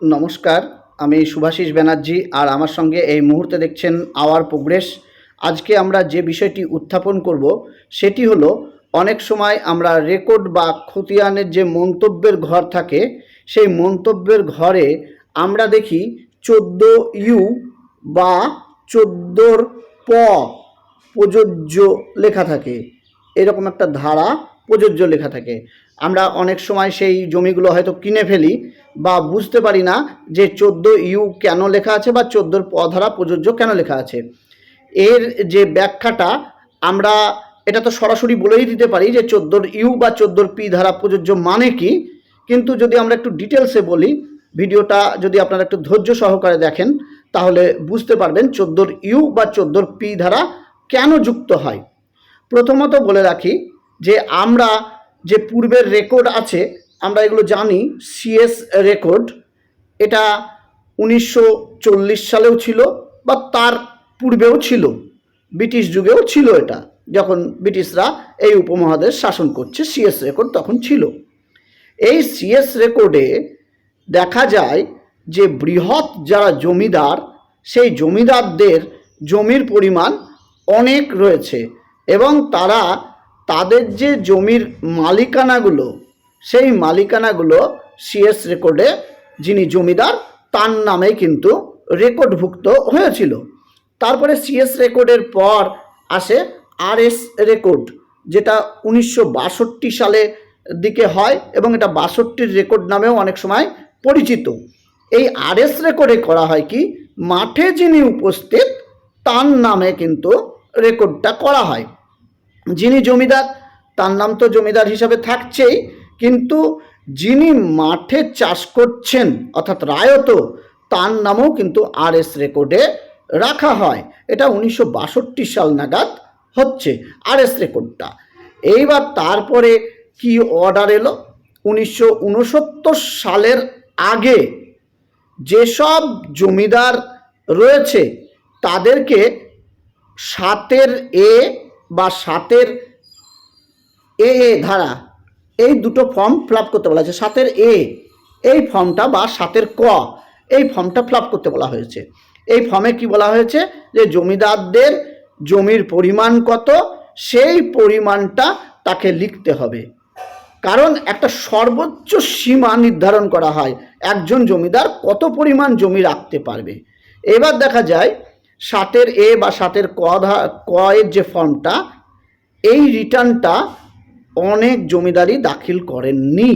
নমস্কার, আমি শুভাশিস ব্যানার্জি আর আমার সঙ্গে এই মুহূর্তে দেখছেন আওয়ার প্রোগ্রেস। আজকে আমরা যে বিষয়টি উত্থাপন করব, সেটি হলো অনেক সময় আমরা রেকর্ড বা খতিয়ানের যে মন্তব্যের ঘর থাকে, সেই মন্তব্যের ঘরে আমরা দেখি চোদ্দ ইউ বা চোদ্দোর প প্রযোজ্য লেখা থাকে। এরকম একটা ধারা প্রযোজ্য লেখা থাকে। আমরা অনেক সময় সেই জমিগুলো হয়তো কিনে ফেলি বা বুঝতে পারি না যে চোদ্দ ইউ কেন লেখা আছে বা চোদ্দোর প ধারা প্রযোজ্য কেন লেখা আছে। এর যে ব্যাখ্যাটা আমরা, এটা তো সরাসরি বলেই দিতে পারি যে চোদ্দোর ইউ বা চোদ্দোর পি ধারা প্রযোজ্য মানে কি। কিন্তু যদি আমরা একটু ডিটেলসে বলি, ভিডিওটা যদি আপনারা একটু ধৈর্য সহকারে দেখেন, তাহলে বুঝতে পারবেন চোদ্দোর ইউ বা চোদ্দোর পি ধারা কেন যুক্ত হয়। প্রথমত বলে রাখি যে আমরা যে পূর্বের রেকর্ড আছে, আমরা এগুলো জানি সিএস রেকর্ড এটা উনিশশো চল্লিশ সালেও ছিল বা তার পূর্বেও ছিল। ব্রিটিশ যুগেও ছিল এটা, যখন ব্রিটিশরা এই উপমহাদেশ শাসন করছে সিএস রেকর্ড তখন ছিল। এই সিএস রেকর্ডে দেখা যায় যে বৃহৎ যারা জমিদার, সেই জমিদারদের জমির পরিমাণ অনেক রয়েছে এবং তারা তাদের যে জমির মালিকানাগুলো, সেই মালিকানাগুলো সিএস রেকর্ডে যিনি জমিদার, তার নামে কিন্তু রেকর্ডভুক্ত হয়েছিল। তারপরে সিএস রেকর্ডের পর আসে আরএস রেকর্ড যেটা উনিশশো বাষট্টি সালে দিকে হয় এবং এটা বাষট্টির রেকর্ড নামেও অনেক সময় পরিচিত। এই আরএস রেকর্ডে করা হয় কি, মাঠে যিনি উপস্থিত, তার নামে কিন্তু রেকর্ডটা করা হয়। যিনি জমিদার, তার নাম তো জমিদার হিসাবে থাকছেই, কিন্তু যিনি মাঠে চাষ করছেন, অর্থাৎ রায়ত তার নামও কিন্তু আর এস রেকর্ডে রাখা হয়। এটা উনিশশো বাষট্টি সাল নাগাদ হচ্ছে আর এস রেকর্ডটা এইবার তারপরে কি অর্ডার এলো? উনিশশো উনসত্তর সালের আগে যেসব জমিদার রয়েছে, তাদেরকে সাতের এ বা সাতের এ এ, ধারা, এই দুটো ফর্ম ফিল করতে বলা হয়েছে। সাতের এ, এই ফর্মটা বা সাতের ক, এই ফর্মটা ফিল করতে বলা হয়েছে। এই ফর্মে কি বলা হয়েছে? যে জমিদারদের জমির পরিমাণ কত, সেই পরিমাণটা তাকে লিখতে হবে। কারণ একটা সর্বোচ্চ সীমা নির্ধারণ করা হয়, একজন জমিদার কত পরিমাণ জমি রাখতে পারবে। এবার দেখা যায় সাতের এ বা সাতের ক ক এর যে ফর্মটা, এই রিটার্নটা অনেক জমিদারি দাখিল করেননি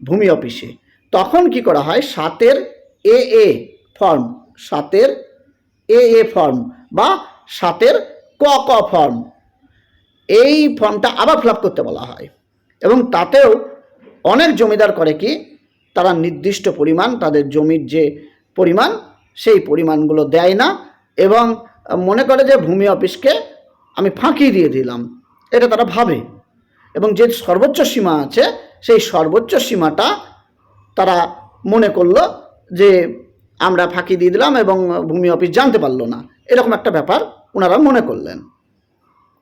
ভূমি অফিসে। তখন কি করা হয়? সাতের এ এ ফর্ম, সাতের এ এ ফর্ম বা সাতের ক ক ফর্ম, এই ফর্মটা আবার ফিল করতে বলা হয়। এবং তাতেও অনেক জমিদার করে কি? তারা নির্দিষ্ট পরিমাণ তাদের জমির যে পরিমাণ সেই পরিমাণগুলো দেয় না এবং মনে করে যে ভূমি অফিসকে আমি ফাঁকি দিয়ে দিলাম। এটা তারা ভাবে। এবং যে সর্বোচ্চ সীমা আছে, সেই সর্বোচ্চ সীমাটা তারা মনে করল যে আমরা ফাঁকি দিয়ে দিলাম এবং ভূমি অফিস জানতে পারল না। এরকম একটা ব্যাপার ওনারা মনে করলেন।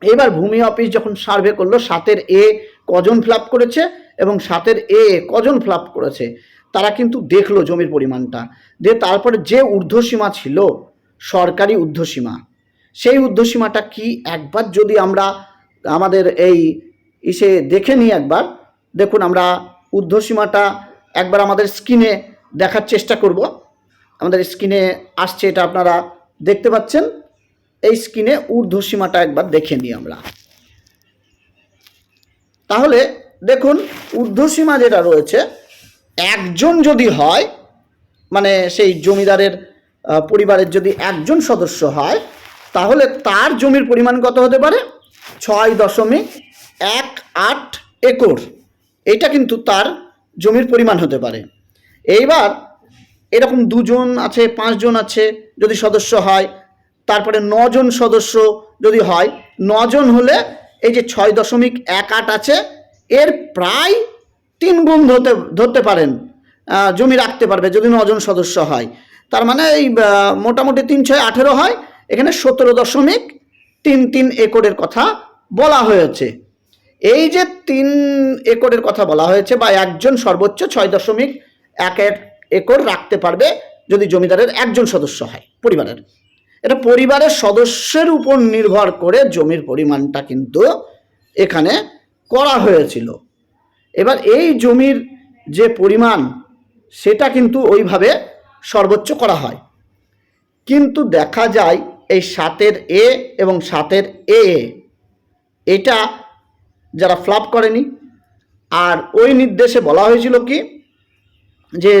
এবার ভূমি অফিস যখন সার্ভে করল, সাতের এ কজন ফ্ল্যাপ করেছে এবং সাতের এ কজন ফ্ল্যাপ করেছে তারা কিন্তু দেখল জমির পরিমাণটা। দিয়ে তারপরে যে ঊর্ধ্বসীমা ছিল, সরকারি ঊর্ধ্বসীমা, সেই ঊর্ধ্বসীমাটা কি একবার যদি আমরা আমাদের এই ইসে দেখে নিই একবার, দেখুন আমরা ঊর্ধ্বসীমাটা একবার আমাদের স্ক্রিনে দেখার চেষ্টা করব। আমাদের স্ক্রিনে আসছে এটা আপনারা দেখতে পাচ্ছেন। এই স্ক্রিনে ঊর্ধ্বসীমাটা একবার দেখে নিই আমরা। তাহলে দেখুন, ঊর্ধ্বসীমা যেটা রয়েছে একজন যদি হয় মানে সেই জমিদারের পরিবারের যদি একজন সদস্য হয়, তাহলে তার জমির পরিমাণ কত হতে পারে? ছয় দশমিক এক আট একর। এটা কিন্তু তার জমির পরিমাণ হতে পারে। এইবার এরকম দুজন আছে, পাঁচজন আছে যদি সদস্য হয়, তারপরে নজন সদস্য যদি হয়, নজন হলে এই যে ছয় দশমিক এক আট আছে, এর প্রায় তিন গুণ ধরতে ধরতে পারেন জমি রাখতে পারবে যদি নজন সদস্য হয়। তার মানে এই মোটামুটি তিন ছয় আঠেরো হয়, এখানে সতেরো দশমিক তিন তিন একরের কথা বলা হয়েছে। এই যে তিন একরের কথা বলা হয়েছে বা একজন সর্বোচ্চ ছয় দশমিক এক এক একর রাখতে পারবে যদি জমিদারের একজন সদস্য হয়, পরিবারের। এটা পরিবারের সদস্যের উপর নির্ভর করে জমির পরিমাণটা কিন্তু এখানে করা হয়েছিল। এবার এই জমির যে পরিমাণ, সেটা কিন্তু ওইভাবে সর্বোচ্চ করা হয়। কিন্তু দেখা যায় এই সাতের এ এবং সাতের এ, এটা যারা ফ্লাপ করেনি, আর ওই নির্দেশে বলা হয়েছিল কি, যে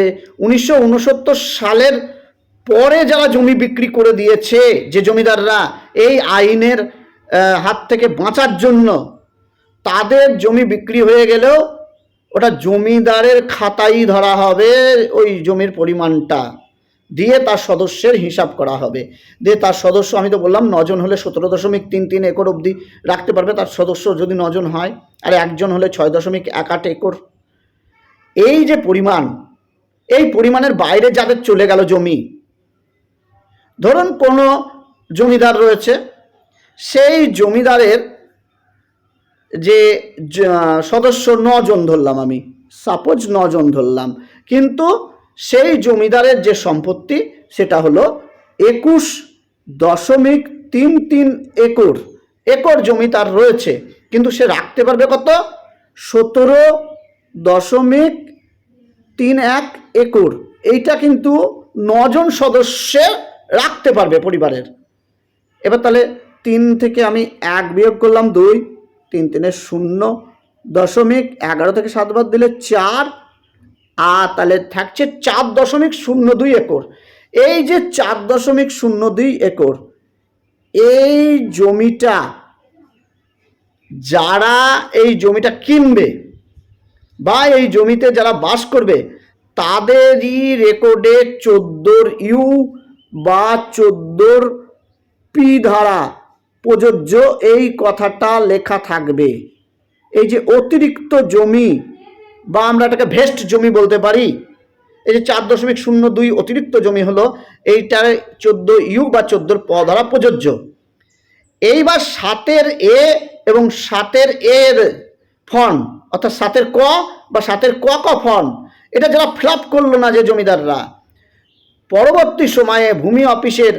উনিশশো উনসত্তর সালের পরে যারা জমি বিক্রি করে দিয়েছে, যে জমিদাররা এই আইনের হাত থেকে বাঁচার জন্য তাদের জমি বিক্রি হয়ে গেলেও ওটা জমিদারের খাতাই ধরা হবে ওই জমির পরিমাণটা। দিয়ে তার সদস্যের হিসাব করা হবে। দিয়ে তার সদস্য, আমি তো বললাম, নজন হলে সতেরো দশমিক তিন তিন একর অবধি রাখতে পারবে। তার সদস্য যদি নজন হয়, আর একজন হলে ছয় দশমিক এক আট একর। এই যে পরিমাণ, এই পরিমাণের বাইরে যাদের চলে গেল জমি, ধরুন কোনো জমিদার রয়েছে, সেই জমিদারের যে সদস্য নজন ধরলাম আমি সাপোজ নজন ধরলাম, কিন্তু সেই জমিদারের যে সম্পত্তি, সেটা হলো একুশ দশমিক তিন তিন একর একর জমি তার রয়েছে, কিন্তু সে রাখতে পারবে কত? সতেরো দশমিক তিন এক একর, এইটা কিন্তু নজন সদস্যে রাখতে পারবে পরিবারের। এবার তাহলে তিন থেকে আমি এক বিয়োগ করলাম দুই তিন তিনে শূন্য দশমিক এগারো থেকে সাত বাদ দিলে চার, আর তাহলে থাকছে চার দশমিক শূন্য দুই একর। এই যে চার দশমিক শূন্য দুই একর, এই জমিটা যারা এই জমিটা কিনবে বা এই জমিতে যারা বাস করবে, তাদেরই রেকর্ডে চোদ্দোর ইউ বা চোদ্দোর পি ধারা প্রযোজ্য এই কথাটা লেখা থাকবে। এই যে অতিরিক্ত জমি, বা আমরা এটাকে ভেস্ট জমি বলতে পারি, এই যে চার দশমিক শূন্য দুই অতিরিক্ত জমি হলো, এইটার চোদ্দ ইউ বা চোদ্দোর প ধারা প্রযোজ্য। এইবার সাতের এ এবং সাতের এর ফন অর্থাৎ সাতের ক বা সাতের ক ক ফন এটা যারা ফ্লাপ করল না যে জমিদাররা, পরবর্তী সময়ে ভূমি অফিসের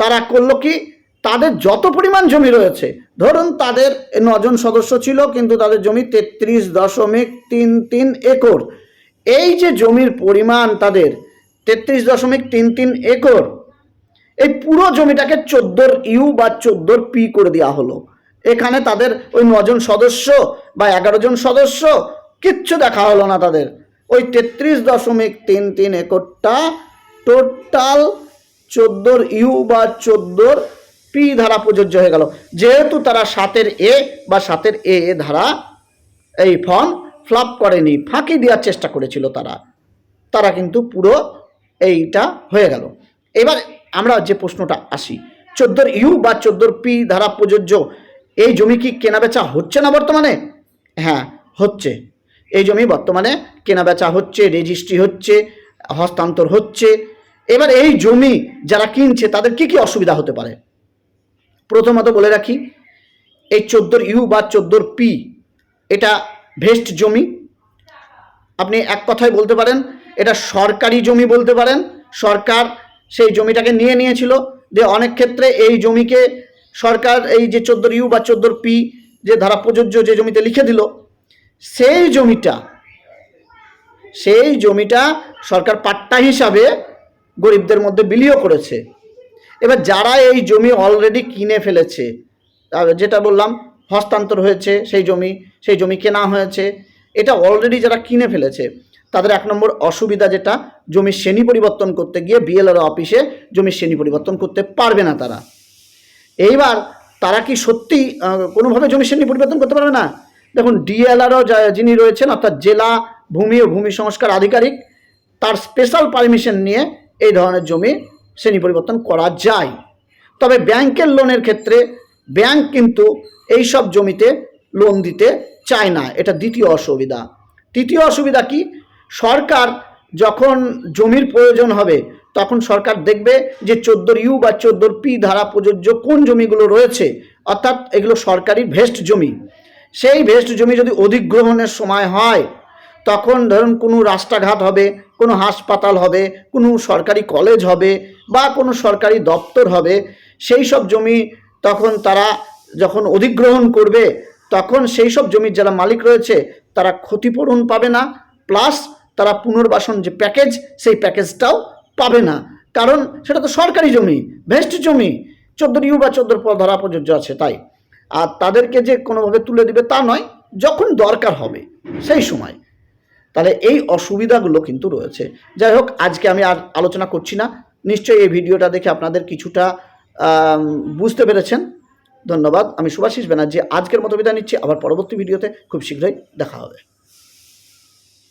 তারা করল কি? তাদের যত পরিমাণ জমি রয়েছে, ধরুন তাদের নজন সদস্য ছিল, কিন্তু তাদের জমি তেত্রিশ দশমিক তিন তিন একর। এই যে জমির পরিমাণ তাদের, তেত্রিশ দশমিক তিন তিন একর, এই পুরো জমিটাকে চোদ্দোর ইউ বা চোদ্দোর পি করে দেওয়া হলো। এখানে তাদের ওই নজন সদস্য বা এগারো জন সদস্য, কিচ্ছু দেখা হলো না তাদের। ওই তেত্রিশ দশমিক তিন তিন একরটা টোটাল চোদ্দোর ইউ বা চোদ্দোর পি ধারা প্রযোজ্য হয়ে গেল। যেহেতু তারা সাতের এ বা সাতের এ এ ধারা এই ফর্ম ফ্লাপ করেনি, ফাঁকি দেওয়ার চেষ্টা করেছিল তারা। তারা কিন্তু পুরো এইটা হয়ে গেল। এবার আমরা যে প্রশ্নটা আসি, চোদ্দোর ইউ বা চোদ্দোর পি ধারা প্রযোজ্য, এই জমি কি কেনাবেচা হচ্ছে না বর্তমানে? হ্যাঁ হচ্ছে। এই জমি বর্তমানে কেনাবেচা হচ্ছে, রেজিস্ট্রি হচ্ছে, হস্তান্তর হচ্ছে। এবার এই জমি যারা কিনছে, তাদের কি কি অসুবিধা হতে পারে? প্রথমত বলে রাখি, এই চোদ্দোর ইউ বা চোদ্দোর পি, এটা ভেস্ট জমি। আপনি এক কথায় বলতে পারেন, এটা সরকারি জমি বলতে পারেন, সরকার সেই জমিটাকে নিয়ে নিয়েছিল। যে অনেক ক্ষেত্রে এই জমিকে সরকার এই যে চোদ্দোর ইউ বা চোদ্দোর পি, যে ধারা প্রযোজ্য যে জমিতে লিখে দিল, সেই জমিটা সেই জমিটা সরকার পাট্টা হিসাবে গরিবদের মধ্যে বিলিও করেছে। এবার যারা এই জমি অলরেডি কিনে ফেলেছে যেটা বললাম, হস্তান্তর হয়েছে সেই জমি সেই জমি কেনা হয়েছে, এটা অলরেডি যারা কিনে ফেলেছে, তাদের এক নম্বর অসুবিধা যেটা, জমির শ্রেণি পরিবর্তন করতে গিয়ে বিএলআর অফিসে জমির শ্রেণি পরিবর্তন করতে পারবে না তারা। এইবার তারা কি সত্যি কোনোভাবে জমি শ্রেণি পরিবর্তন করতে পারবে না? দেখুন ডিএলআরও যিনি রয়েছেন, অর্থাৎ জেলা ভূমি ও ভূমি সংস্কার আধিকারিক, তার স্পেশাল পারমিশন নিয়ে এই ধরনের জমি শ্রেণি পরিবর্তন করা যায়। তবে ব্যাংকের লোনের ক্ষেত্রে ব্যাংক কিন্তু এই সব জমিতে লোন দিতে চায় না। এটা দ্বিতীয় অসুবিধা। তৃতীয় অসুবিধা কি? সরকার যখন জমির প্রয়োজন হবে, তখন সরকার দেখবে যে চোদ্দোর ইউ বা চোদ্দোর পি ধারা প্রযোজ্য কোন জমিগুলো রয়েছে, অর্থাৎ এগুলো সরকারি ভেস্ট জমি। সেই ভেস্ট জমি যদি অধিগ্রহণের সময় হয় তখন ধরুন কোনো রাস্তাঘাট হবে, কোনো হাসপাতাল হবে, কোনো সরকারি কলেজ হবে বা কোনো সরকারি দপ্তর হবে, সেই সব জমি তখন তারা যখন অধিগ্রহণ করবে, তখন সেই সব জমির যারা মালিক রয়েছে, তারা ক্ষতিপূরণ পাবে না প্লাস তারা পুনর্বাসন যে প্যাকেজ সেই প্যাকেজটাও পাবে না। কারণ সেটা তো সরকারি জমি, ভেস্ট জমি চোদ্দোর ইউ বা চোদ্দোর পর ধরা প্রযোজ্য আছে তাই। আর তাদেরকে যে কোনোভাবে তুলে দিবে তা নয়, যখন দরকার হবে, সেই সময়। তাহলে এই অসুবিধাগুলো কিন্তু রয়েছে। যাই হোক, আজকে আমি আর আলোচনা করছি না। নিশ্চয়ই এই ভিডিওটা দেখে আপনাদের কিছুটা বুঝতে পেরেছেন। ধন্যবাদ। আমি সুভাষিস ব্যানার্জি, আজকের মতো বিদায় নিচ্ছি। আবার পরবর্তী ভিডিওতে খুব শীঘ্রই দেখা হবে।